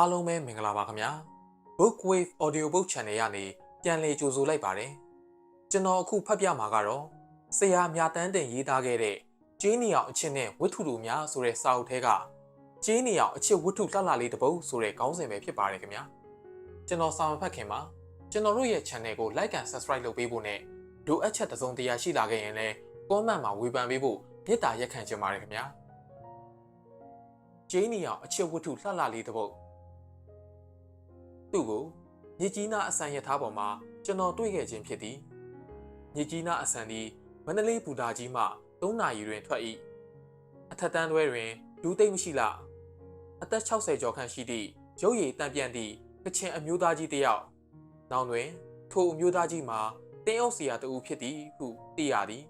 အားလုံးပဲမင်္ဂလာပါခင်ဗျာ Bookwave Audiobook Channel ကနေပြန်လည်ကြိုဆိုလိုက်ပါတယ်ကျွန်တော်အခုဖတ်ပြမှာကတော့ဆရာမြတန်းတင်ရေးသားခဲ့တဲ့ကျင်းနေအောင်အချစ်နဲ့ဝတ္ထုတို့များဆိုတဲ့စာအုပ်ထဲကကျင်းနေအောင်အချစ်ဝတ္ထုလှလှလေးတစ်ပုဒ်ဆိုတဲ့ခေါင်းစဉ်ပဲဖြစ်ပါတယ်ခင်ဗျာကျွန်တော်စာမဖတ်ခင်မှာကျွန်တော်တို့ရဲ့ channel ကို like and subscribe လုပ်ပေးဖို့နဲ့လိုအပ်ချက်တစ်စုံတရာရှိလာခဲ့ရင်လည်း comment မှာဝေဖန်ပေးဖို့မေတ္တာရက်ခံချင်ပါတယ်ခင်ဗျာကျင်းနေအောင်အချစ်ဝတ္ထုလှလှလေးတစ်ပုဒ် သူ့ကိုမြစ်ကြီးနားအဆန်ရထားပေါ်မှာကျွန်တော်တွေ့ခဲ့ခြင်းဖြစ်သည်မြစ်ကြီးနားအဆန်သည်မန္တလေးဘူတာကြီးမှ3နာရီတွင်ထွက်၏အထက်တန်းတွဲတွင်လူသိမ့်မရှိလားအသက်60ကျော်ခန့်ရှိသည့်ရုပ်ရည်တံပြန့်သည့်ကချင်အမျိုးသားကြီးတစ်ယောက်နောက်တွင်ထိုအမျိုးသားကြီးမှာတင်းအုပ်စီယာတူဖြစ်သည်ဟုသိရသည်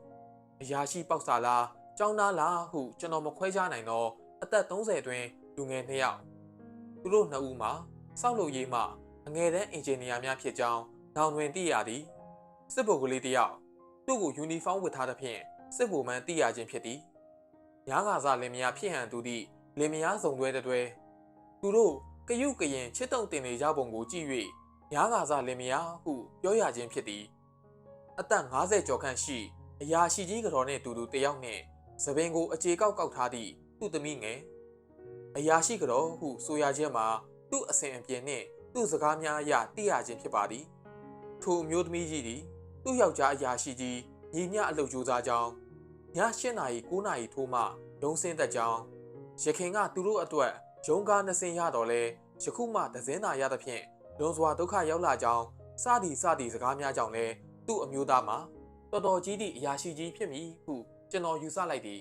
အရာရှိပေါက်စာလားကျောင်းသားလားဟုကျွန်တော်မခွဲခြားနိုင်သောအသက်30တွင်လူငယ်နှစ်ယောက်သူတို့နှစ်ဦးမှာ စောက်လုပ်ရေးမှအငယ်တန်းအင်ဂျင်နီယာများဖြစ်ကြောင်းနောင်တွင်သိရသည်စစ်ဗိုလ်ကလေးတစ်ယောက်သူ့ကိုယူနီဖောင်းဝတ်ထားသဖြင့်စစ်ဗိုလ်မှန်သိရခြင်းဖြစ်သည်ညားကာစားလင်မယားဖြစ်ဟန်သူသည့်လင်မယားစုံတွဲတစ်တွဲသူတို့ကယုကရင်ချစ်တုံတင်နေကြပုံကိုကြည့်၍ညားကာစားလင်မယားဟုပြောရခြင်းဖြစ်သည်အသက်50ကျော်ခန့်ရှိအရာရှိကြီးကတော်နှင့်တူတူတစ်ယောက်နှင့်သပင်ကိုအခြေကောက်ကောက်ထားသည့်သူ့သမီးငယ်အရာရှိကတော်ဟုဆိုရခြင်းမှာ သူ့အစဉ်အပြေနှင့်သူ့စကားများအရသိရခြင်းဖြစ်ပါသည်ထိုအမျိုးသမီးကြီးသည်သူ့ယောက်ျားအရာရှိကြီးညီမျှအလုပ်ကြိုးစားကြောင်းည8နာရီ9နာရီထိုးမှရုံးစင်းသက်ကြောင်းရခင်ကသူတို့အတွက်ရုံးကားနှစ်စင်းရတော့လဲယခုမှဒဇင်းသာရသဖြင့်လွန်စွာဒုက္ခရောက်လာကြောင်းစသည်စသည်စကားများကြောင့်လဲသူ့အမျိုးသားမှာတော်တော်ကြီးသည့်အရာရှိကြီးဖြစ်မည်ဟုကျွန်တော်ယူဆလိုက်သည်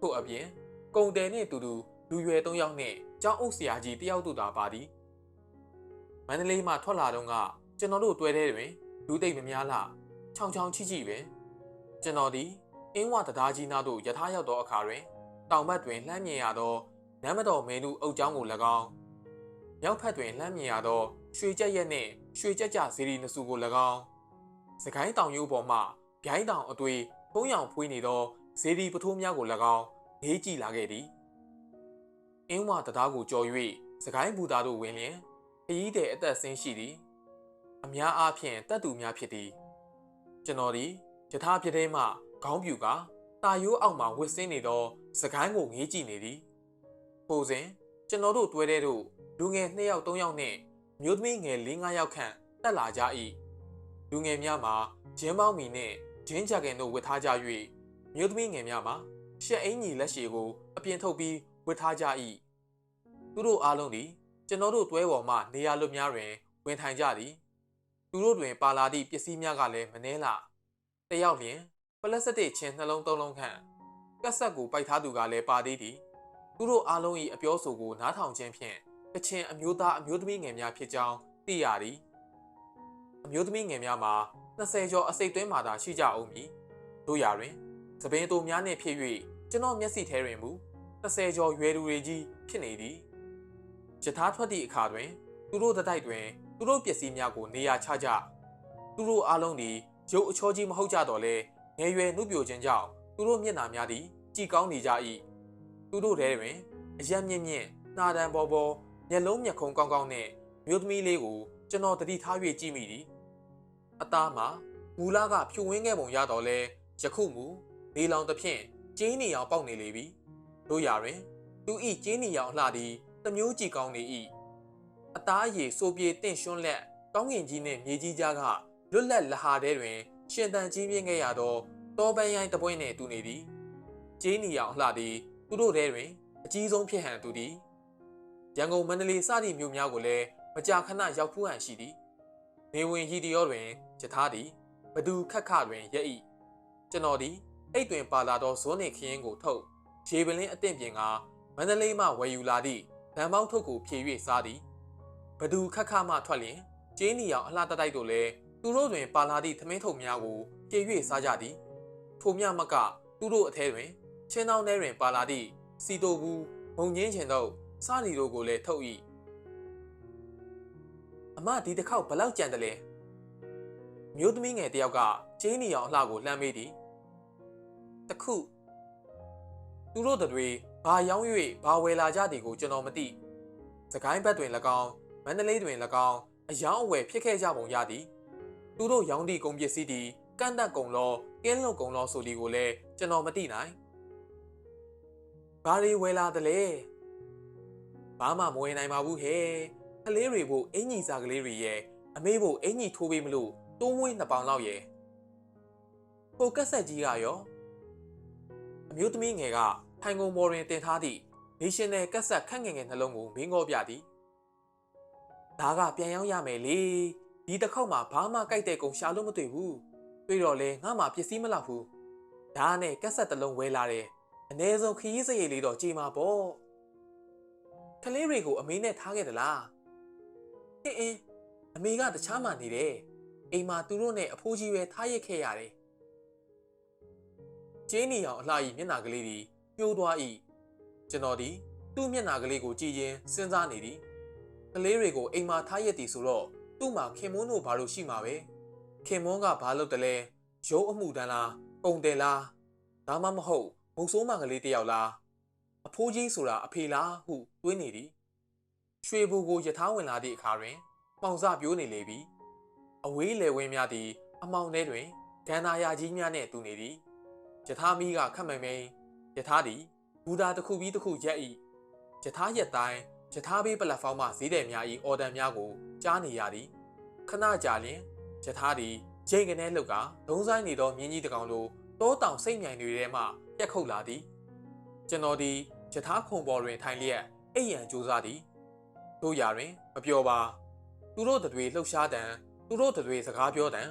ထို့အပြင်ကုံတယ်နှင့်တူတူ လူရွယ်၃ယောက်နှင့်ကျောင်းအုပ်ဆရာကြီးတယောက်တို့သာပါသည်မန္တလေးမှထွက်လာတော့ကကျွန်တော်တို့တွဲထဲတွင်လူသိမ့်မများလားချောင်ချောင်ချိချိပဲကျွန်တော်သည်အင်းဝတရားကြီးနားသို့ယထာရောက်သောအခါတွင်တောင်ဘက်တွင်လှမ်းမြင်ရသောနမ်းမတော်မဲနုအုပ်ချောင်းကို၎င်းမြောက်ဘက်တွင်လှမ်းမြင်ရသောရွှေကြက်ရက်နှင့်ရွှေကြက်ကြဇီရီနစုကို၎င်းစကိုင်းတောင်ရိုးပေါ်မှဗျိုင်းတောင်အသွေးဖုံးရောင်ဖွေးနေသောဇီရီပထိုးများကို၎င်းလေးကြည့်လာခဲ့သည် အင်းဝတရားကိုကြော်၍စကိုင်းဘူတာတို့ဝင်လျင်ခရီးတဲ့အသက်ဆင်းရှိသည်အများအားဖြင့်တက်သူများဖြစ်သည် ကျွန်တော်သည်ယထာပြတဲ့မှခေါင်းပြူကတာရိုးအောက်မှဝစ်စင်းနေသောစကိုင်းကိုငေးကြည့်နေသည်ပိုစဉ်ကျွန်တော်တို့တွဲတဲ့တို့လူငယ်2ယောက်3ယောက်နှင့်မျိုးသမီးငယ်4 5ယောက်ခန့်တက်လာကြ၏လူငယ်များမှာဂျင်းပေါင်းမီနှင့်ဂျင်းကြကန်တို့ဝတ်ထားကြ၍မျိုးသမီးငယ်များမှာရှက်အင်ကြီးလက်ရှည်ကိုအပြင်ထုတ်ပြီး ဝတ်ထားကြ၏သူတို့အားလုံးသည်ကျွန်တော်တို့တွဲပေါ်မှနေရာလွတ်များတွင်ဝင်ထိုင်ကြသည်သူတို့တွင်ပါလာသည့်ပစ္စည်းများကလည်းမနှဲလာတယောက်လျင်ပလက်စတစ်ချင်းနှလုံးသုံးလုံးခန့်ကက်ဆက်ကိုပိုက်ထားသူကလည်းပါသေးသည်သူတို့အားလုံး၏အပြောဆိုကိုနားထောင်ခြင်းဖြင့်ကချင်အမျိုးသားအမျိုးသမီးငယ်များဖြစ်ကြောင်းသိရသည်အမျိုးသမီးငယ်များမှာ20ကျော်အစိတ်သွင်းမှသာရှိကြအောင်မည်တို့ရာတွင်သပင်တူများနှင့်ဖြစ်၍ကျွန်တော်မျက်စိထဲတွင်မူ 30ကျော်ရွယ်သူတွေကြီးဖြစ်နေသည်ယထာထွက်သည့်အခါတွင် သူတို့တိုက်တွင် သူတို့ပစ္စည်းများကိုနေရာချကြသူတို့အားလုံးသည်ရုပ်အချောကြီးမဟုတ်ကြတော့လဲငယ်ရွယ်နှုတ်ပြိုခြင်းကြောင့်သူတို့မျက်နှာများသည်ကြည်ကောင်းနေကြ၏သူတို့ထဲတွင်အယက်မြင့်မြင့်နှာတန်ပေါ်ပေါ်မျက်လုံးမျက်ခုံးကောင်းကောင်းနှင့်မြို့သမီးလေးကိုကျွန်တော်တတိထား၍ကြည့်မိသည်အသားမှာမူလာကဖြူဝင်းခဲ့ပုံရတော့လဲယခုမူနေလောင်သဖြင့်ကျင်းနေအောင်ပေါက်နေလေပြီ တို့ရာတွင် သူဤကျင်းနေအောင်လှသည်တမျိုးကြည်ကောင်းနေ၏အသားရည်စိုးပြေတင့်ရွှွန်းလက်ကောင်းငင်ကြီးနှင့်မြေကြီးကြားကလွတ်လပ်လဟာထဲတွင် ရှင်တန်ကြီးပြင်းခဲ့ရသောတောပန်းရိုင်းတပွင့်နှင့်တူနေသည်ကျင်းနေအောင်လှသည်သူတို့ထဲတွင် အကြီးဆုံးဖြစ်ဟန်သူသည်ရန်ကုန်မန္တလေးစသည့်မြို့များကိုလည်းမကြာခဏရောက်ဖူးဟန်ရှိသည်နေဝင်ဟီဒီယောတွင်ယထာသည်ဘဒူခက်ခတွင်ရက်၏ကျွန်တော်သည်အိတ်တွင်ပါလာသောဇွန်းနေခင်းကိုထုတ် ရေပလင်းအသင့်ပြင်ကမန္တလေးမှဝယ်ယူလာသည့်ဗန်ပေါင်းထုတ်ကိုဖြည့်၍စားသည်ဘဒူခက်ခမှထွက်လျင်ကျင်းနီအောင်အလှတတိုက်တို့လည်းသူတို့တွင်ပါလာသည့်သမင်းထုပ်များကိုဖြည့်၍စားကြသည်ထိုမြမကသူတို့အထဲတွင်ချင်းတောင်းထဲတွင်ပါလာသည့်စီတိုဘူးမုံငင်းချင်တို့စားလီတို့ကိုလည်းထုတ်၏အမဒီတစ်ခေါက်ဘလောက်ကြံတယ်လဲမျိုးသမီးငယ်တယောက်ကကျင်းနီအောင်အလှကိုလှမ်းမေးသည်တခု သူတို့တွေဘာရောင်း၍ဘာဝယ်လာကြသည်ကိုကျွန်တော်မသိစကိုင်းဘက်တွင်၎င်းမန္တလေးတွင်၎င်းအယောင်းအဝယ်ဖြစ်ခဲ့ကြပုံရသည်သူတို့ရောင်းသည့်ကုန်ပစ္စည်းသည်ကန့်တက်ကုန်လောကင်းလွန်ကုန်လောဆိုဒီကိုလည်းကျွန်တော်မသိနိုင်ဘာတွေဝယ်လာသလဲဘာမှမဝယ်နိုင်ပါဘူးဟဲ့ကလေးတွေဖို့အင်ကြီးစားကလေးတွေရဲ့အမေဖို့အင်ကြီးထိုးပေးမလို့တိုးမွေးနှစ်ပေါင်လောက်ရဲ့ကိုကက်ဆက်ကြီးကရော အမျိုးသမီးငယ်ကထိုင်ကုန်မော်တွင်တင်ထားသည့် National ကက်ဆက်ခန့်ငယ်ငယ်နှလုံးကိုမင်းငေါပြသည်ဒါကပြန်ရောက်ရမယ်လေဒီတစ်ခေါက်မှာဘာမှကြိုက်တဲ့ကုန်ရှာလို့မတွေ့ဘူးတွေ့တော့လေငါမှပစ္စည်းမလောက်ဘူးဒါနဲ့ကက်ဆက်တစ်လုံးဝဲလာတယ်အ ਨੇ ဆုံးခရီးစရိတ်လေးတော့ကြေမှာပေါ့ကလေးတွေကိုအမေနဲ့ထားခဲ့သလားအင်းအင်းအမေကတခြားမှနေတယ်အိမ်မှာသူတို့နဲ့အဖိုးကြီးပဲထားရစ်ခဲ့ရတယ် ကျင်းနေအောင်အလှကြီးမျက်နှာကလေးတွေညှိုးသွား၏ကျွန်တော်ဒီသူ့မျက်နှာကလေးကိုကြည့်ရင်းစဉ်းစားနေသည်ကလေးတွေကိုအိမ်မှာထားရစ်သည်ဆိုတော့သူ့မှာခင်မွန်းတို့ဘာလို့ရှိမှာပဲခင်မွန်းကဘာလုပ်တယ်လဲရုံးအမှုတန်းလားပုံတယ်လားဒါမှမဟုတ်မုံဆိုးမကလေးတယောက်လားအဖိုးကြီးဆိုတာအဖေလားဟုတွေးနေသည်ရွှေဘူကိုယထာဝင်လာသည့်အခါတွင်မှောင်စပြိုးနေလေပြီအဝေးလေဝင်းများသည် အမောင်ထဲတွင်ဂန္ဓာယာကြီးများနှင့်တူနေသည် ယထာမီးကခတ်မိန်မိန်ယထာသည်ဘူတာတစ်ခုပြီးတစ်ခုရက်၏ယထာရက်တိုင်းယထာဘေးပလက်ဖောင်းမှဈေးတယ်များ၏အော်ဒန်များကိုကြားနေရသည်ခဏကြာလျင်ယထာသည်ဂျိန်ကနေလောက်ကဒုံဆိုင်နေသောမြင်းကြီးတစ်ကောင်လိုတောတောင်စိတ်မြိုင်တွေထဲမှပြက်ခုတ်လာသည်ကျွန်တော်သည်ယထာခုံပေါ်တွင်ထိုင်လျက်အိပ်ရန်ကြိုးစားသည်တို့ရာတွင်မပြောပါသူတို့တွေလှုပ်ရှားတံသူတို့တွေစကားပြောတံ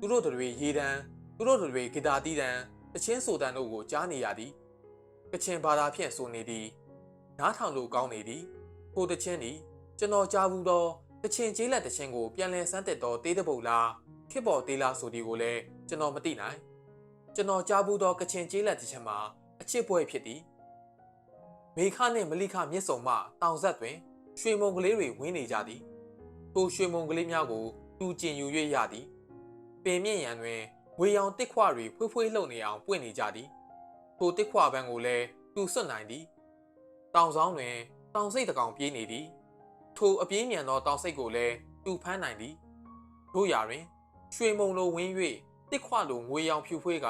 သူတို့တွေရေတံသူတို့တွေဂီတာတီးတံ တချင်းဆိုတံတို့ကိုကြားနေရသည်ကချင်ဘာသာဖြင့်ဆိုနေသည်နားထောင်လို့ကောင်းနေသည်ဟိုတချင်းသည်ကျွန်တော်ကြားဘူးသောတချင်ကျေးလက်တချင်းကိုပြန်လည်စမ်းသစ်သောတေးတပုတ်လားခစ်ပေါ်တေးလားဆိုဒီကိုလည်းကျွန်တော်မသိနိုင်ကျွန်တော်ကြားဘူးသောကချင်ကျေးလက်တချင်းမှာအချစ်ပွဲဖြစ်သည်မေခနှင့်မလိခမြစ်စုံမှတောင်ဆက်တွင်ရွှေမုံကလေးတွေဝင်းနေကြသည်ထိုရွှေမုံကလေးများကိုတူကျင်ယူ၍ရသည်ပင်မြင့်ရန်တွင် ဝေရောင်တစ်ခွတွေဖွေးဖွေးလှုပ်နေအောင်ပွင့်နေကြသည်ထိုတစ်ခွပန်းကိုလည်းတူဆွတ်နိုင်သည်တောင်ဆောင်တွင်တောင်စိတ်တကောင်ပြေးနေသည်ထိုအပြေးမြန်သောတောင်စိတ်ကိုလည်းတူဖမ်းနိုင်သည်တို့ရာတွင်ရွှေမုံလိုဝင်း၍တစ်ခွလိုငွေရောင်ဖြူဖွေးက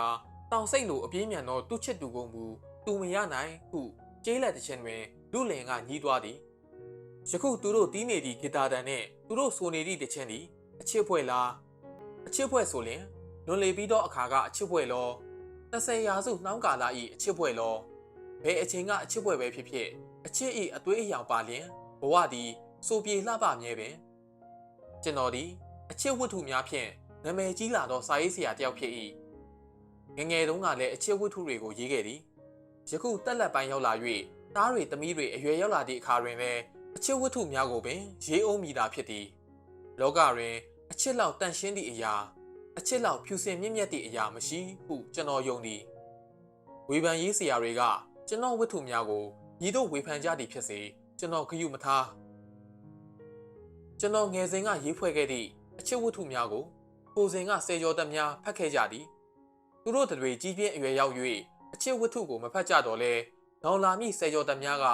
တောင်စိတ်လိုအပြေးမြန်သောတူချစ်တူကုန်မူတူမရနိုင်ဟုကျေးလက်တစ်ချင်းတွင်လူလင်ကညီးသွားသည်ယခုသူတို့တီးနေသည့်ဂီတာတန်နှင့်သူတို့ဆိုနေသည့်တခြင်းသည်အချစ်ဖွဲ့လားအချစ်ဖွဲ့ဆိုလျင် လွန်လေပြီးသောအခါကအချစ်ဖွဲ့လော30ရာစုနှောင်းကာလ၏အချစ်ဖွဲ့လောဘယ်အချိန်ကအချစ်ဖွဲ့ပဲဖြစ်ဖြစ်အချစ်၏အသွေးအယောင်ပါလျင်ဘဝသည်စိုးပြေလှပမြဲပင်ကျွန်တော်သည်အချစ်ဝတ္ထုများဖြင့်နာမည်ကြီးလာသောစာရေးဆရာတစ်ယောက်ဖြစ်၏ငငယ်တုန်းကလည်းအချစ်ဝတ္ထုတွေကိုရေးခဲ့သည်ယခုတက်လက်ပိုင်းရောက်လာ၍တားတွေသမီးတွေအရွယ်ရောက်လာသည့်အခါတွင်လည်းအချစ်ဝတ္ထုများကိုပင်ရေးအောင်မိတာဖြစ်သည်လောကတွင်အချစ်လောက်တန့်ရှင်းသည့်အရာ အချစ်လောက်ဖြူစင်မြင့်မြတ်သည့်အရာမရှိဟုကျွန်တော်ယုံသည်ဝေဖန်ရေးဆရာတွေကကျွန်တော်ဝတ္ထုများကိုညီတို့ဝေဖန်ကြသည်ဖြစ်စေကျွန်တော်ဂရုမထားကျွန်တော်ငယ်စဉ်ကရေးဖွဲ့ခဲ့သည့်အချစ်ဝတ္ထုများကိုကိုစဉ်ကစေကျော်သက်များဖတ်ခဲ့ကြသည်သူတို့တွေကြီးပြင်းအရွယ်ရောက်၍အချစ်ဝတ္ထုကိုမဖတ်ကြတော့လဲနောင်လာမည့်စေကျော်သက်များက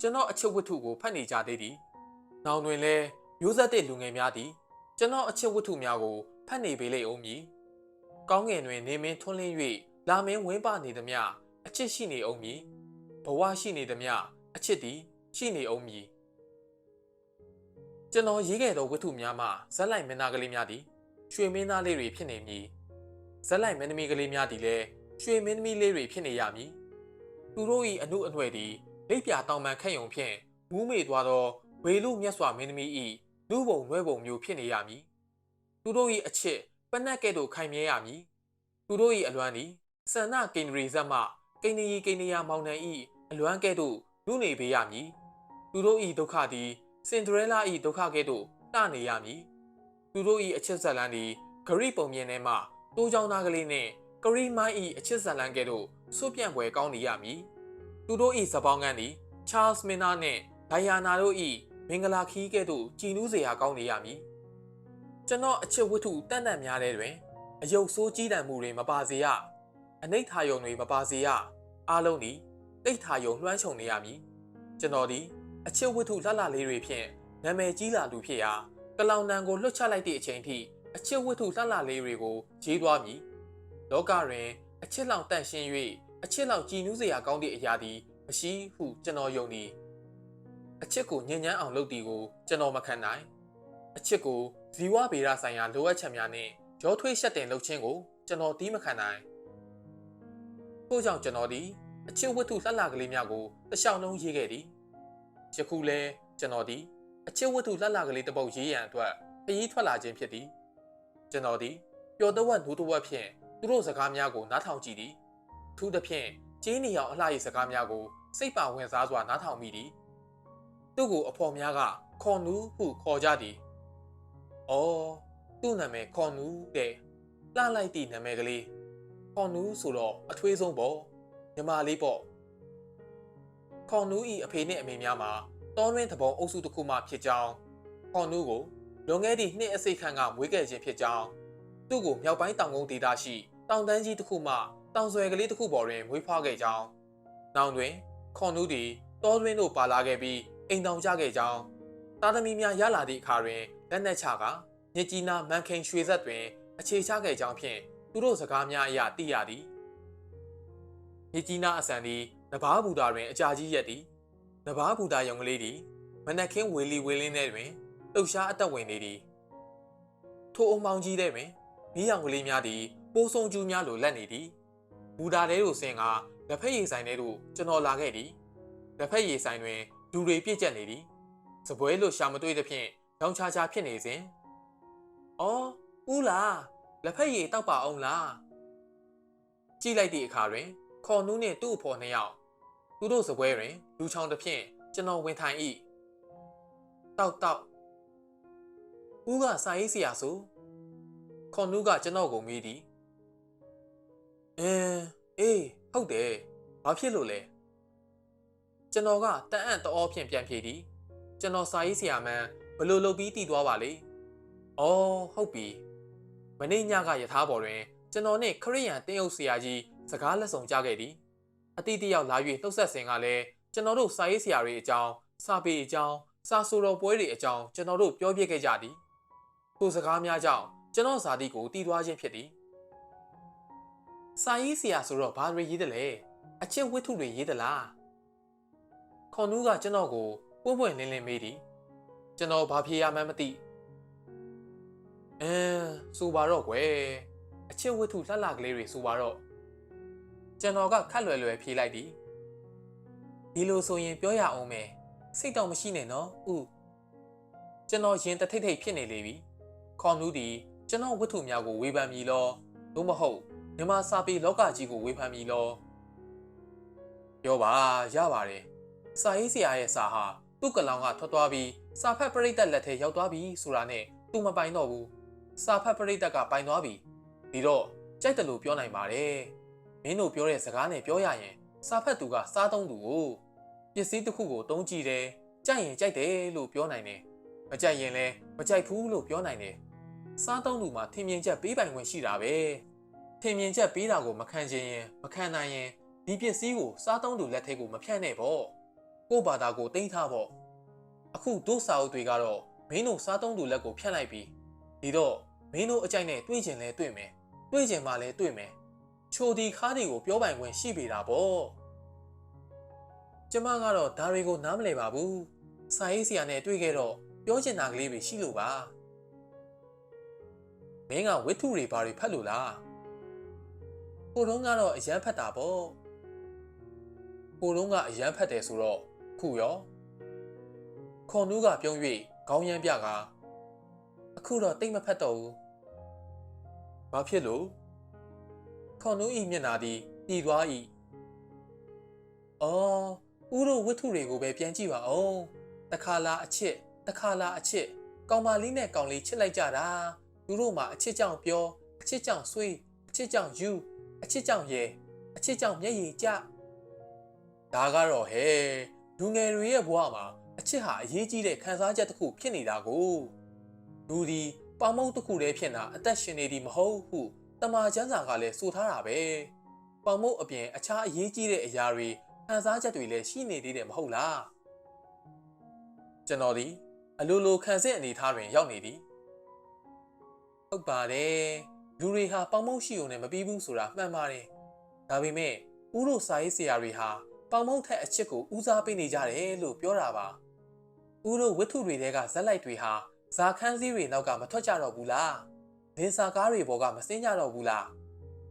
ကျွန်တော်အချစ်ဝတ္ထုကိုဖတ်နေကြသေးသည်။နောင်တွင်လည်းမျိုးဆက်တဲ့လူငယ်များသည်ကျွန်တော်အချစ်ဝတ္ထုများကို ဖတ်နေပေလေအောင်မည်။ကောင်းငင်တွင် နေမင်းထွန်းလင်း၍လာမင်းဝင်းပနေသည်မြအချစ်ရှိနေအောင်မည်။ဘဝရှိနေသည်မြအချစ်သည်ရှိနေအောင်မည်။ကျွန်တော်ရေးခဲ့သောဝတ္ထုများမှဇက်လိုက်မင်းသားကလေးများသည်ရွှေမင်းသားလေးတွေဖြစ်နေမည်။ဇက်လိုက်မင်းသမီးကလေးများသည်လည်းရွှေမင်းသမီးလေးတွေဖြစ်နေရမည်။သူတို့၏အမှုအနှွယ်သည်လိပ်ပြတောင်ပန်ခက်ယုံဖြင့်မူးမေသွားသောဝေလူမြတ်စွာမင်းသမီး၏လူပုံနွဲပုံမျိုးဖြစ်နေရမည် သူတို့၏အချစ်ပနက်ကဲ့သို့ခိုင်မြဲရမည်သူတို့၏အလွမ်းသည်စန္ဒကိန္ဒရီဇတ်မှကိန္နရီကိန္နယာမောင်နှံ၏အလွမ်းကဲ့သို့လူနေပေးရမည်သူတို့၏ဒုက္ခသည်စင်ဒရဲလာ၏ဒုက္ခကဲ့သို့တနေရမည်သူတို့၏အချစ်ဇလန်းသည်ဂရိပုံမြင်ထဲမှတိုးချောင်းသားကလေးနှင့်ကရီမိုင်း၏အချစ်ဇလန်းကဲ့သို့စွပြန့်ပွဲကောင်းနေရမည်သူတို့၏စပောင်းကန်းသည်ချားစ်မင်နာနှင့်ဒိုင်ယာနာတို့၏မင်္ဂလာခီးကဲ့သို့ကြည်နူးစရာကောင်းနေရမည် ကျွန်တော်အချစ်ဝတ္ထုတန်တန်များတဲ့တွင်အယုတ်ဆိုးကြီးတံမှုတွေမပါစေရအနိဋ္ဌာယုံတွေမပါစေရအားလုံးသည်တိဋ္ဌာယုံလွှမ်းခြုံနေရမည်ကျွန်တော်သည်အချစ်ဝတ္ထုလှလှလေးတွေဖြင့်နာမည်ကြီးလာသူဖြစ်ရာကလောင်နံကိုလွှတ်ချလိုက်သည့်အချိန်ထိအချစ်ဝတ္ထုလှလှလေးတွေကိုရေးသွားမည်လောကတွင်အချစ်လောက်တန့်ရှင်း၍အချစ်လောက်ကြည်နူးစရာကောင်းသည့်အရာသည်မရှိဟုကျွန်တော်ယုံသည်အချစ်ကိုညဉ့်ညမ်းအောင်လုပ်သည်ကိုကျွန်တော်မခံနိုင်အချစ်ကို ဇီဝဗေဒဆိုင်ရာလိုအပ်ချက်များနှင့်ရောထွေးရှက်တင်လုပ်ခြင်းကိုကျွန်တော်တီးမခံနိုင်ထို့ကြောင့်ကျွန်တော်သည်အချစ်ဝတ္ထုလှလှကလေးများကိုတစ်လျှောက်လုံးရေးခဲ့သည်ယခုလဲကျွန်တော်သည်အချစ်ဝတ္ထုလှလှကလေးတစ်ပုဒ်ရေးရန်အတွက်ခရီးထွက်လာခြင်းဖြစ်သည်ကျွန်တော်သည်ပျော်တဝက်ဒူးတဝက်ဖြင့်သူတို့စကားများကိုနားထောင်ကြည့်သည်ထူးသဖြင့်ကျင်းနေအောင်အလှရည်စကားများကိုစိတ်ပါဝင်စားစွာနားထောင်မိသည်သူ့ကိုအဖော်များကခေါ်နူးဟုခေါ်ကြသည်။ အော်သူ့နာမည်ခေါ်နူးတဲ့လှလိုက်သည့်နာမည်ကလေးခေါ်နူးဆိုတော့အထွေးဆုံးပေါ့ညီမလေးပေါ့ခေါ်နူးဤအဖေနှင့်အမေများမှာတောရင်းသဘောအုပ်စုတစ်ခုမှဖြစ်ကြောင်းခေါ်နူးကိုလွန်ခဲ့သည့်နှစ်အစိတ်ခန့်ကမွေးခဲ့ခြင်းဖြစ်ကြောင်းသူ့ကိုမြောက်ပိုင်းတောင်ကုန်းဒေသရှိတောင်တန်းကြီးတစ်ခုမှတောင်ဆွယ်ကလေးတစ်ခုပေါ်တွင်မွေးဖွားခဲ့ကြောင်းနောင်တွင်ခေါ်နူးသည်တောရင်းတို့ပါလာခဲ့ပြီးအိမ်တောင်ကြခဲ့ကြောင်းသားသမီးများရလာသည့်အခါတွင် လက်နက်ချကမြစ်ကြီးနားမန်ခိန်ရွှေဆက်တွင် အခြေချခဲ့ကြောင်းဖြင့်သူတို့စကားများအရသိရသည်မြစ်ကြီးနားအစံသည်နဘာဘူတာတွင် အကြာကြီးရက်သည်နဘာဘူတာယုံကလေးသည်မနက်ခင်းဝေလီဝေလင်းထဲတွင်လှုပ်ရှားအသက်ဝင်နေသည်ထိုအုံမောင်ကြီးထဲတွင်မီးရောင်ကလေးများသည်ပိုးဆုံကျူးများလိုလက်နေသည်ဘူတာထဲသို့ဆင်းကလက်ဖက်ရည်ဆိုင်ထဲသို့ကျွန်တော်လာခဲ့သည်လက်ဖက်ရည်ဆိုင်တွင်လူတွေပြည့်ကျက်နေသည်စပွဲလိုရှာမတွေ့သဖြင့် ရောင်ချာချာဖြစ်နေစဉ်အော်ဦးလားလက်ဖက်ရည်တောက်ပါအောင်လားကြည့်လိုက်သည့်အခါတွင်ခေါ်နူးနှင့်သူ့အဖော်နှစ်ယောက်သူတို့စပွဲတွင်လူချောင်းတစ်ဖြင့်ကျွန်တော်ဝင်ထိုင်၏တောက်တောက်ဦးကစာရေးဆရာဆိုခေါ်နူးကကျွန်တော်ကိုမေးသည်အင်းအေးဟုတ်တယ်ဘာဖြစ်လို့လဲကျွန်တော်ကတန်အံ့တအောဖြင့်ပြန်ဖြေသည်ကျွန်တော်စာရေးဆရာမန်း ဘလို့လုပ်ပြီးတည်သွားပါလေ။အော်ဟုတ်ပြီ။မနေ့ညကယထာပေါ်တွင်ကျွန်တော်နှင့်ခရိယန်တင်းအုပ်ဆရာကြီးစကားလက်ဆောင်ကြခဲ့သည်။အတိတ်တယောက်လာ၍နှုတ်ဆက်စဉ်ကလည်းကျွန်တော်တို့စာရေးဆရာတွေအကြောင်းစာပေအကြောင်းစာဆိုတော်ပွဲတွေအကြောင်းကျွန်တော်တို့ပြောပြခဲ့ကြသည်။ထိုစကားများကြောင့်ကျွန်တော်ဇာတိကိုတည်သွားခြင်းဖြစ်သည်။စာရေးဆရာဆိုတော့ဘာတွေရေးတယ်လဲ။အချစ်ဝတ္ထုတွေရေးသလား။ခွန်နူးကကျွန်တော်ကိုပွင့်ပွင့်လင်းလင်းမေးသည် ကျွန်တော်ဘာဖြေရမှန်းမသိအင်းစူပါတော့ကွယ်အချစ်ဝတ္ထုလှလှကလေးတွေစူပါတော့ကျွန်တော်ကခက်လွယ်လွယ်ဖြေလိုက်သည်ဒီလိုဆိုရင်ပြောရအောင်မယ်စိတ်တော့မရှိနဲ့နော်ဥကျွန်တော်ရင်တထိတ်ထိတ်ဖြစ်နေလေပြီခေါ်နူးသည်ကျွန်တော်ဝတ္ထုများကိုဝေဖန်မည်လောသို့မဟုတ်မြမစာပေလောကကြီးကိုဝေဖန်မည်လောပြောပါရပါတယ်စာရေးဆရာရဲ့စာဟာ သူ့ကလောင်ကထွက်သွားပြီးစာဖတ်ပရိသတ်လက်ထဲရောက်သွားပြီဆိုတာနဲ့သူမပိုင်တော့ဘူးစာဖတ်ပရိသတ်ကပိုင်သွားပြီဒီတော့ကြိုက်တယ်လို့ပြောနိုင်ပါတယ်မင်းတို့ပြောတဲ့စကားနဲ့ပြောရရင်စာဖတ်သူကစားသုံးသူကိုပစ္စည်းတစ်ခုကိုတုံးကြည့်တယ်ကြိုက်ရင်ကြိုက်တယ်လို့ပြောနိုင်တယ်မကြိုက်ရင်လည်းမကြိုက်ဘူးလို့ပြောနိုင်တယ်စားသုံးသူမှာထင်မြင်ချက်ပေးပိုင်ခွင့်ရှိတာပဲထင်မြင်ချက်ပေးတာကိုမခံချင်ရင်မခံနိုင်ရင်ဒီပစ္စည်းကိုစားသုံးသူလက်ထဲကိုမဖြန့်နဲ့ပေါ့ ကို့ဘာသာကိုတင်ထားပေါ့အခုတို့စာအုပ်တွေကတော့မင်းတို့စားသုံးသူလက်ကိုဖြတ်လိုက်ပြီးဒီတော့မင်းတို့အကြိုက်နဲ့တွေ့ကျင်လဲတွေ့မယ်တွေ့ကျင်မှလည်းတွေ့မယ်ချိုဒီခါးတွေကိုပြောပိုင်ခွင့်ရှိပေတာပေါ့ကျမကတော့ဒါတွေကိုနားမလည်ပါဘူးစာရေးဆရာနဲ့တွေ့ခဲ့တော့ပြောချင်တာကလေးတွေရှိလို့ပါမင်းကဝိထုတွေဘာတွေဖတ်လို့လားကိုတုံးကတော့အရန်ဖတ်တာပေါ့ကိုတုံးကအရန်ဖတ်တယ်ဆိုတော့ ခုရောခွန်နူးကပြုံး၍ခေါင်းရမ်းပြကအခုတော့တိတ်မဖက်တော့ဘူး။ဘာဖြစ်လို့ခွန်နူးဤမျက်နာသည်ပြည်သွား၏။အော်ဦးတို့ဝတ္ထုတွေကိုပဲပြန်ကြည့်ပါဦး။တခါလာအချစ်တခါလာအချစ်ကောင်မလေးနဲ့ကောင်လေးချစ်လိုက်ကြတာ။သူတို့မှအချစ်ကြောင့်ပြောအချစ်ကြောင့်ဆွေးအချစ်ကြောင့်ယူအချစ်ကြောင့်ရဲအချစ်ကြောင့်မျက်ရည်ကျဒါကတော့ဟဲ့ လူငယ်တွေရဲ့ဘဝမှာအချစ်ဟာအရေးကြီးတဲ့ခံစားချက်တစ်ခုဖြစ်နေတာကိုလူဒီပေါမုံတစ်ခုတည်းဖြစ်တာအသက်ရှင်နေသည်မဟုတ်ဟုတမာချမ်းစာကလည်းဆိုထားတာပဲပေါမုံအပြင်အခြားအရေးကြီးတဲ့အရာတွေခံစားချက်တွေလည်းရှိနေသေးတယ်မဟုတ်လားကျွန်တော်သည်အလိုလိုခံစစ်အနေထားတွင်ရောက်နေသည်ဟုတ်ပါတယ်လူတွေဟာပေါင်မုံရှိုံနဲ့မပြီးဘူးဆိုတာမှန်ပါတယ်ဒါပေမဲ့ဦးတို့စာရေးဆရာတွေဟာ ပေါင်မုံထက်အချစ်ကိုဦးစားပေးနေကြတယ်လို့ပြောတာပါဦးတို့ဝတ္ထုတွေတဲကဇက်လိုက်တွေဟာဇာခန်းစည်းတွေနောက်ကမထွက်ကြတော့ဘူးလားလင်းစာကားတွေပေါ်ကမစင်းကြတော့ဘူးလား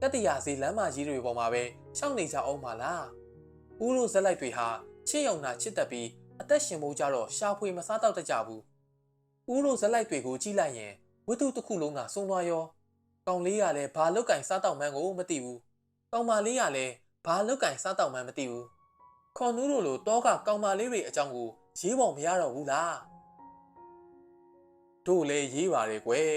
တတရာစီလမ်းမကြီးတွေပေါ်မှာပဲရှောက်နေကြအောင်ပါလားဦးတို့ဇက်လိုက်တွေဟာချစ်ယုံတာချစ်တတ်ပြီးအသက်ရှင်ဖို့ကြတော့ရှာဖွေမစားတော့တတ်ကြဘူးဦးတို့ဇက်လိုက်တွေကိုကြည့်လိုက်ရင်ဝတ္ထုတစ်ခုလုံးကဆုံးသွားရောကောင်လေးကလည်းဘာလောက်ကင်စားတော့မှန်းကိုမသိဘူးကောင်မလေးကလည်းဘာလောက်ကင်စားတော့မှန်းမသိဘူး ခွန်နူးတို့လိုတောကကောင်မလေးတွေအကြောင်းကိုရေးပေါ်မရတော့ဘူးလားတို့လည်းရေးပါတယ်ကွယ်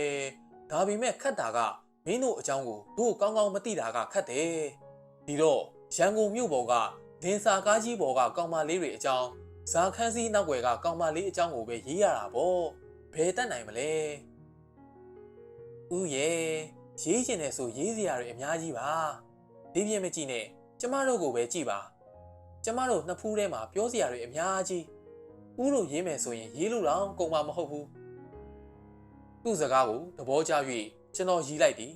ဒါပေမဲ့ခတ်တာကမင်းတို့အကြောင်းကိုတို့ကောင်းကောင်းမသိတာကခတ်တယ်ဒီတော့ရန်ကုန်မြို့ပေါ်ကဒင်စာကားကြီးပေါ်ကကောင်မလေးတွေအကြောင်းဇာခန်းစည်းနောက်ွယ်ကကောင်မလေးအကြောင်းကိုပဲရေးရတာပေါ့ဘယ်တတ်နိုင်မလဲဦးရဲ့ရေးကျင်တယ်ဆိုရေးစရာတွေအများကြီးပါဒီပြင်းမကြည့်နဲ့ကျမတို့ကိုပဲကြည့်ပါ ကျမတို့နှစ်ဖူးထဲမှာပြောစရာတွေအများကြီးဦးတို့ရေးမယ်ဆိုရင်ရေးလို့တော့ကုန်မှာမဟုတ်ဘူးသူ့စကားကိုသဘောကျ၍ကျွန်တော်ရီးလိုက်သည်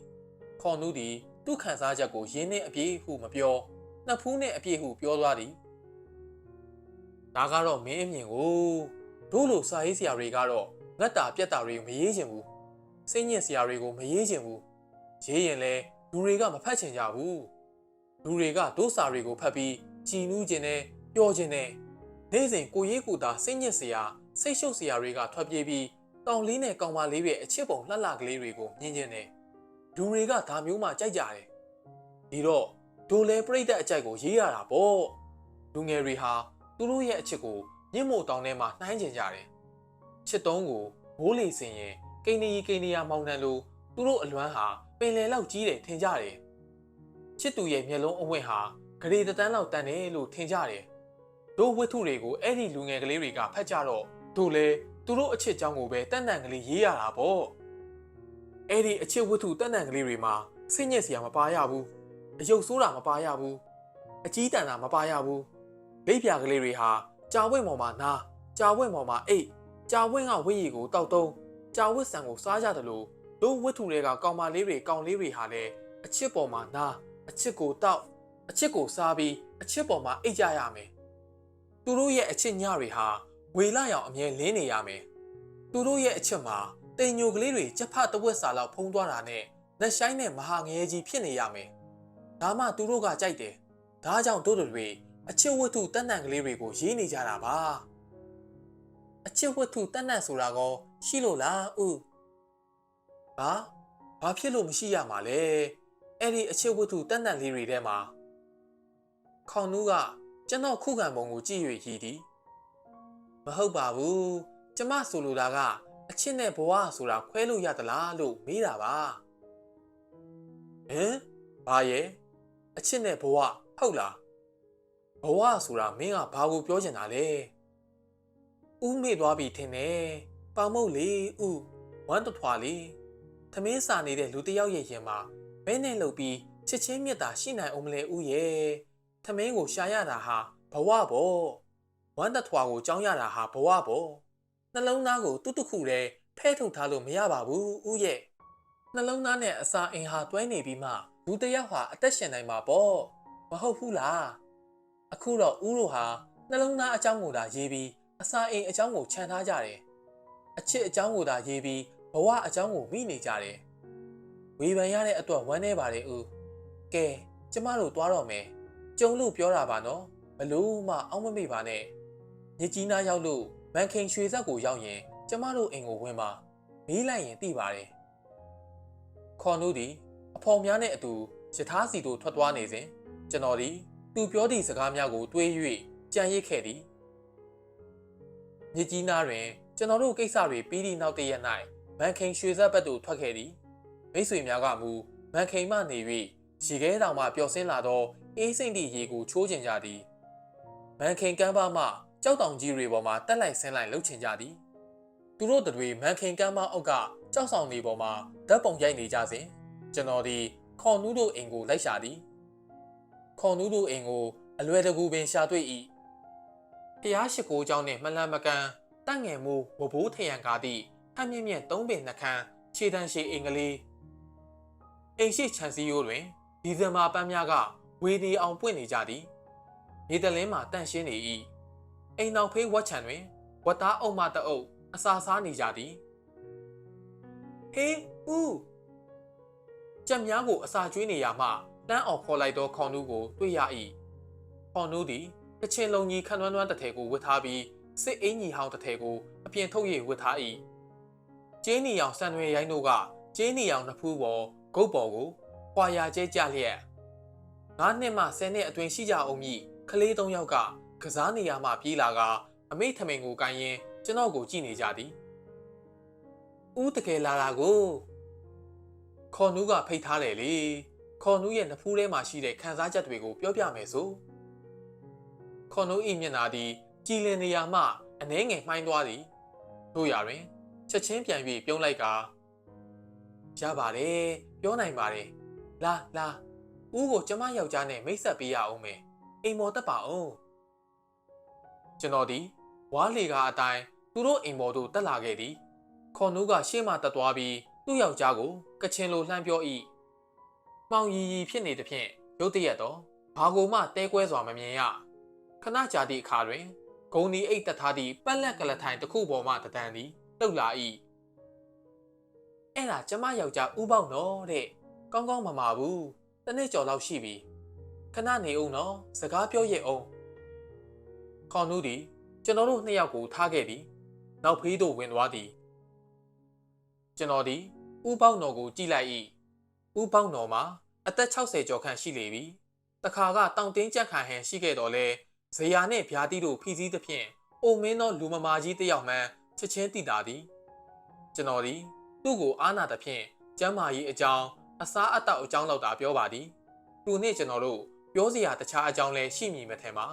ခေါ်နူးသည်သူ့ခံစားချက်ကိုရင်းနှင်းအပြည့်ဟုမပြောနှစ်ဖူးနဲ့အပြည့်ဟုပြောသွားသည်ဒါကတော့မင်းအမြင်ကိုတို့လိုစာရေးဆရာတွေကတော့ငတ်တာပြက်တာတွေကိုမရေးချင်ဘူးစိတ်ညစ်ဆရာတွေကိုမရေးချင်ဘူးရေးရင်လဲလူတွေကမဖတ်ချင်ကြဘူးလူတွေကတို့စာတွေကိုဖတ်ပြီး ကြည်နူးခြင်းနဲ့ပျော်ခြင်းနဲ့နေ့စဉ်ကိုရေးကိုတာစိတ်ညစ်စရာစိတ်ရှုပ်စရာတွေကထွက်ပြေးပြီးတောင်လေးနဲ့ကောင်မလေးရဲ့အချစ်ပုံလှလှကလေးတွေကိုမြင်ကျင်တယ်လူတွေကဒါမျိုးမှကြိုက်ကြတယ်ဒီတော့ဒိုလဲပြိတ္တအကြိုက်ကိုရေးရတာပေါ့လူငယ်တွေဟာသူတို့ရဲ့အချစ်ကိုမြင့်မို့တောင်းထဲမှာနှိုင်းကျင်ကြတယ်ချစ်တုံးကိုမိုးလေစင်ရင်ကိန်းနေကိန်းနေရမောင်းနှံလို့သူတို့အလွမ်းဟာပင်လယ်လောက်ကြီးတယ်ထင်ကြတယ်ချစ်သူရဲ့မျက်လုံးအဝင့်ဟာ ဂရေတတန်းလောက်တန်တယ်လို့ထင်ကြတယ်တို့ဝတ္ထုတွေကိုအဲ့ဒီလူငယ်ကလေးတွေကဖတ်ကြတော့တို့လဲသူတို့အချစ်ကြောင်းကိုပဲတန်တန်ကလေးရေးရတာပေါ့အဲ့ဒီအချစ်ဝတ္ထုတန်တန်ကလေးတွေမှာစိတ်ညစ်စရာမပါရဘူးအယုတ်ဆိုးတာမပါရဘူးအကြီးတန်တာမပါရဘူးလိပ်ပြကလေးတွေဟာကြာဝင့်ပေါ်မှာနားကြာဝင့်ပေါ်မှာအိတ်ကြာဝင့်ကဝိရီကိုတောက်တုံးကြာဝင့်ဆန်ကိုစားကြတယ်လို့တို့ဝတ္ထုတွေကကောင်မလေးတွေကောင်လေးတွေဟာလည်းအချစ်ပေါ်မှာနားအချစ်ကိုတောက် အချစ်ကိုစားပြီးအချစ်ပေါ်မှာအိတ်ကြရမယ်သူတို့ရဲ့အချစ်ညတွေဟာဝေလာရောင်အမြဲလင်းနေရမယ်သူတို့ရဲ့အချစ်မှာတိမ်ညိုကလေးတွေကြက်ဖတဝက်စာလောက်ဖုံးသွားတာနဲ့လက်ဆိုင်နဲ့မဟာငယ်ကြီးဖြစ်နေရမယ်ဒါမှသူတို့ကကြိုက်တယ်ဒါကြောင့်တို့တွေအချစ်ဝတ္ထုတန်တန်ကလေးတွေကိုရေးနေကြတာပါအချစ်ဝတ္ထုတန်တန်ဆိုတာကောရှိလို့လားဥဘာဘာဖြစ်လို့မရှိရမှာလဲအဲ့ဒီအချစ်ဝတ္ထုတန်တန်လေးတွေထဲမှာ ခေါင်နူးကကျွန်တော်ခုခံပုံကိုကြည့်၍ရည်သည်မဟုတ်ပါဘူးကျမဆိုလိုတာကအချစ်နဲ့ဘဝဆိုတာခွဲလို့ရသလားလို့မေးတာပါဟမ်ဘာရဲ့အချစ်နဲ့ဘဝဟုတ်လားဘဝဆိုတာမင်းကဘာကိုပြောချင်တာလဲဥမေ့သွားပြီထင်တယ်ပေါင်မုတ်လေဥဝမ်းတထွာလေသမင်းစာနေတဲ့လူတစ်ယောက်ရဲ့ရင်မှာဘဲနဲ့လှုပ်ပြီးချစ်ချင်းမြတ်တာရှိနိုင်အောင်မလဲဥရဲ့ သမင်းကိုရှာရတာဟာဘဝပေါ့ဝမ်းတထွာကိုကြောင်းရတာဟာဘဝပေါ့နှလုံးသားကိုတူးတူခုတည်းဖဲထုတ်ထားလို့မရပါဘူးဥရဲ့နှလုံးသားနဲ့အစာအင်ဟာတွဲနေပြီးမှလူတစ်ယောက်ဟာအသက်ရှင်နိုင်မှာပေါ့မဟုတ်ဘူးလားအခုတော့ဥတို့ဟာနှလုံးသားအကြောင်းကိုသာရေးပြီးအစာအိမ်အကြောင်းကိုခြံထားကြတယ်အချစ်အကြောင်းကိုသာရေးပြီးဘဝအကြောင်းကိုမိနေကြတယ်ဝေဖန်ရတဲ့အတွက်ဝမ်းနေပါတယ်ဦးကဲကျမတို့သွားတော့မယ် ကြုံလို့ပြောတာပါနော်ဘလို့မှအောက်မမေ့ပါနဲ့မြကြီးနားရောက်လို့မန်ခင်ရွှေဆက်ကိုရောက်ရင် ကျမတို့အိမ်ကိုဝင်ပါမေးလိုက်ရင်သိပါတယ်ခေါ်နုသည်အဖော်များနဲ့အတူယထာစီတို့ထွက်သွားနေစဉ်ကျွန်တော်သည်သူပြောသည့်စကားများကိုတွေး၍ကြံရစ်ခဲ့သည်မြကြီးနားတွင် ကျွန်တော်တို့ကိစ္စတွေပြီးသည့်နောက်တရက်၌မန်ခင်ရွှေဆက်ဘက်သို့ထွက်ခဲ့သည်မိတ်ဆွေများကမူမန်ခင်မှနေ၍ရေခဲတောင်မှပျော်စင်းလာသော အေးစိမ့်သည့်ရေကိုချိုးကျင်ကြသည်မန်ခင်ကမ်းပါမှကြောက်တောင်ကြီးတွေပေါ်မှာတက်လိုက်ဆင်းလိုက်လှုပ်ချင်ကြသည်သူတို့တွေမန်ခင်ကမ်းမအောက်ကကြောက်ဆောင်နေပေါ်မှာဓာတ်ပုံရိုက်နေကြစဉ်ကျွန်တော်ဒီခေါ်နူးတို့အိမ်ကိုလိုက်ရှာသည်ခေါ်နူးတို့အိမ်ကိုအလွယ်တကူပင်ရှာတွေ့၏ဖျားရှိခိုးเจ้าနှင့်မလန်မကန် တန့်ငယ်မှုဝဘိုးထရန်ကားသည့်ထမြင့်မြင့်သုံးပင်နှခမ်းခြေတန်းရှိအင်္ဂလိပ်အိမ်ရှိခြံစည်းရိုးတွင်ဒီဇင်ဘာပန်းများက ဝေဒီအောင်ပွင့်နေကြသည်မြေတလင်းမှာတန့်ရှင်းနေ၏အိမ်နောက်ဖေးဝက်ချံတွင်ဝတ်သားအုပ်မတအုပ်အစာစားနေကြသည်ဟေးဦးကြက်များကိုအစာကျွေးနေရမှတန်းအောင်ခေါ်လိုက်သောခေါနူးကိုတွေ့ရ၏ခေါနူးသည်ကချင်လုံကြီးခန့်နှွမ်းနှွမ်းတစ်ထည်ကိုဝတ်ထားပြီးစစ်အင်ကြီးဟောင်းတစ်ထည်ကိုအပြင်ထုတ်၍ဝတ်ထား၏ကျင်းနီအောင်ဆန်ရွယ်ရိုင်းတို့ကကျင်းနီအောင်နှစ်ဖူးပေါ်ဂုတ်ပေါ်ကိုခွာရကျဲကြလျက် ငါးနှစ်မှဆယ်နှစ်အတွင်းရှိကြအောင်မြည်ကလေးသုံးယောက်ကကစားနေရမှပြေးလာကအမိထမင်ကိုကိုင်းရင်ကျွန်တော်ကိုကြည့်နေကြသည်ဦးတကယ်လာတာကိုခေါ်နူးကဖိတ်ထားတယ်လေခေါ်နူးရဲ့နဖူးထဲမှာရှိတဲ့ခန်းစားချက်တွေကိုပြောပြမယ်ဆိုခေါ်နူးဤမျက်နာသည်ကြည်လင်နေရမှအနှဲငယ်မှိုင်းသွားသည်တို့ရတွင်ချက်ချင်းပြန်၍ပြုံးလိုက်ကရပါတယ်ပြောနိုင်ပါတယ်လာလာ ဦးကိုကျမယောက်ျားနဲ့မိတ်ဆက်ပေးရအောင်မယ်အိမ်မော်တက်ပါအောင်ကျွန်တော်ဒီဝါလေကအတိုင်းသူတို့အိမ်မော်တို့တက်လာခဲ့သည်ခေါ်နူးကရှေ့မှတက်သွားပြီးသူ့ယောက်ျားကိုကချင်လိုလှမ်းပြော၏မှောင်ရီရီဖြစ်နေသဖြင့်ရုတ်တရက်တော့ဘာကိုမှတဲကွဲစွာမမြင်ရခဏကြာသည့်အခါတွင်ဂုံဒီအိတ်တက်ထားသည့်ပက်လက်ကလထိုင်တစ်ခုပေါ်မှတတန်သည်လှုပ်လာ၏အဲ့ဒါကျမယောက်ျားဥပေါက်နော်တဲ့ကောင်းကောင်းမမာဘူး တနေ့ကျော်လောက်ရှိပြီခဏနေအောင်နော်စကားပြောရအောင်ခေါနူးသည်ကျွန်တော်တို့နှစ်ယောက်ကိုထားခဲ့သည်နောက်ဖေးတို့ဝင်သွားသည်ကျွန်တော်သည်ဥပေါက်တော်ကိုကြည့်လိုက်၏ဥပေါက်တော်မှာအသက်60ကျော်ခန့်ရှိလေပြီတခါကတောင်တင်းကြက်ခံဟန်ရှိခဲ့တော်လဲဇေယျနှင့်ဗျာတိတို့ဖိစည်းသဖြင့်အိုမင်းသောလူမမာကြီးတစ်ယောက်မှချက်ချင်းတည်တာသည်ကျွန်တော်သည်သူ့ကိုအားနာသဖြင့်ကျမ်းမာရေးအကြောင်း အစားအသောက်အကြောင်းလောက်သာပြောပါသည်သူနှင့်ကျွန်တော်တို့ပြောစရာတခြားအကြောင်းလည်းရှိမည်မထင်ပါ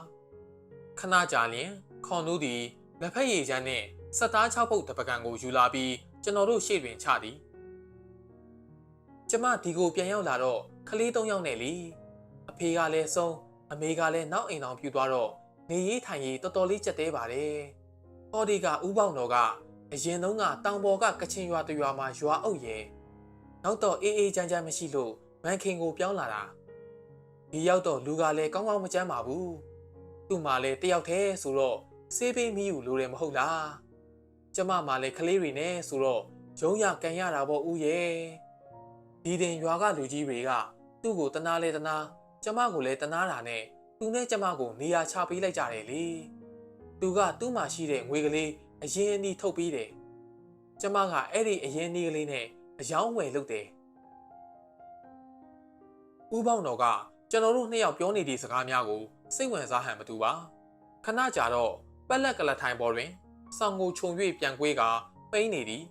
ခဏကြာလျင်ခွန်နူးသည်လက်ဖက်ရည်ချမ်းနှင့်စက်သား၆ဖုတ်တပကံကိုယူလာပြီးကျွန်တော်တို့ရှေ့တွင်ချသည်ကျမဒီကိုပြန်ရောက်လာတော့ကလေး၃ယောက်နဲ့လေအဖေကလည်းဆုံးအမေကလည်းနောက်အိမ်အောင်ပြူသွားတော့နေရေးထိုင်ရေးတော်တော်လေးကြက်သေးပါတယ်။ဟောဒီကဥပေါင်တော်ကအရင်တုန်းကတောင်ပေါ်ကကချင်ရွာတရွာမှာရွာအုပ်ရဲ့ နောက်တော့အေးအေးချမ်းချမ်းမရှိလို့မန်ခင်ကိုပြောင်းလာတာဒီရောက်တော့လူကလည်းကောင်းကောင်းမကြမ်းပါဘူးသူ့မှာလည်းတယောက်တည်းဆိုတော့ဆေးပေးမိယူလိုတယ်မဟုတ်လားကျမမှလည်းကလေးတွေနဲ့ဆိုတော့ရုံးရကန်ရတာပေါ့ဦးရဲ့ဒီတင်ရွာကလူကြီးတွေကသူ့ကိုတနာလဲတနာကျမကိုလည်းတနာတာနဲ့သူနဲ့ကျမကိုနေရာချပေးလိုက်ကြတယ်လေသူကသူ့မှာရှိတဲ့ငွေကလေးအရင်အနီးထုတ်ပေးတယ်ကျမကအဲ့ဒီအရင်အနီးကလေးနဲ့ အယောင်းဝယ်လုပ်တယ်ဦးပေါင်းတော်ကကျွန်တော်တို့နှစ်ယောက်ပြောနေသည့်စကားများကိုစိတ်ဝင်စားဟန်မတူပါခဏကြာတော့ပက်လက်ကလထိုင်ပေါ်တွင်ဆောင်းကိုခြုံ၍ပြန်ကွေးကပိန်းနေသည်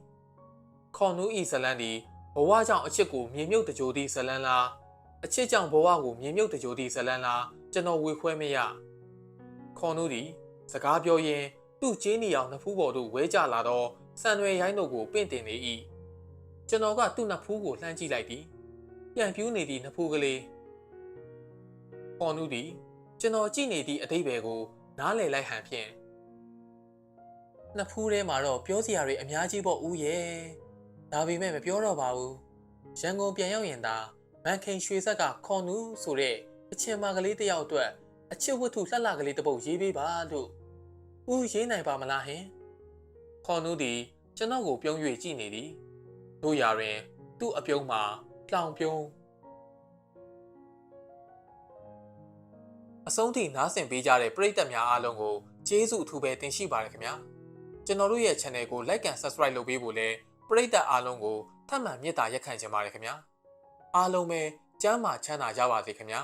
ခေါ်နူးဤဇလန်သည်ဘဝကြောင့်အချစ်ကိုမြေမြုပ်တကြိုသည့်ဇလန်လားအချစ်ကြောင့်ဘဝကိုမြေမြုပ်တကြိုသည့်ဇလန်လားကျွန်တော်ဝေခွဲမရခေါ်နူးသည်စကားပြောရင်းသူ့ချင်းနီအောင်နှစ်ဖူးပေါ်သို့ဝဲကြလာသောစံရွယ်ရိုင်းတို့ကိုပင့်တင်နေ၏ ကျွန်တော်ကသူ့နှစ်ဖူးကိုလှမ်းကြည့်လိုက်သည်ပြန်ပြူးနေသည့်နှစ်ဖူးကလေးခေါ်နူးသည်ကျွန်တော်ကြည့်နေသည့်အတိတ်ဘယ်ကိုနားလည်လိုက်ဟန်ဖြင့်နှစ်ဖူးထဲမှာတော့ပြောစရာတွေအများကြီးပေါ့ဦးရဲ့ဒါပေမဲ့မပြောတော့ပါဘူးရန်ကုန်ပြန်ရောက်ရင်သာမန်ခိန်ရွှေဆက်ကခေါ်နူးဆိုတဲ့အချင်းမကလေးတယောက်အတွက်အချစ်ဝတ္ထုလှလှကလေးတစ်ပုဒ်ရေးပေးပါလို့ဦးရေးနိုင်ပါမလားဟင်ခေါ်နူးသည်ကျွန်တော်ကိုပြုံး၍ကြည့်နေသည် တို့ရာတွင် သူ့အပြုံးမှာလောင်ပြုံးအဆုံးထိနားဆင်ပေးကြတဲ့ပရိသတ်များအားလုံးကိုကျေးဇူးအထူးပဲတင်ရှိပါတယ်ခင်ဗျာကျွန်တော်တို့ရဲ့ channel ကို like and subscribe လုပ်ပေးဖို့လည်းပရိသတ်အားလုံးကိုထပ်မံမေတ္တာရက်ခံချင်ပါတယ်ခင်ဗျာအားလုံးပဲကျမ်းမာချမ်းသာကြပါစေခင်ဗျာ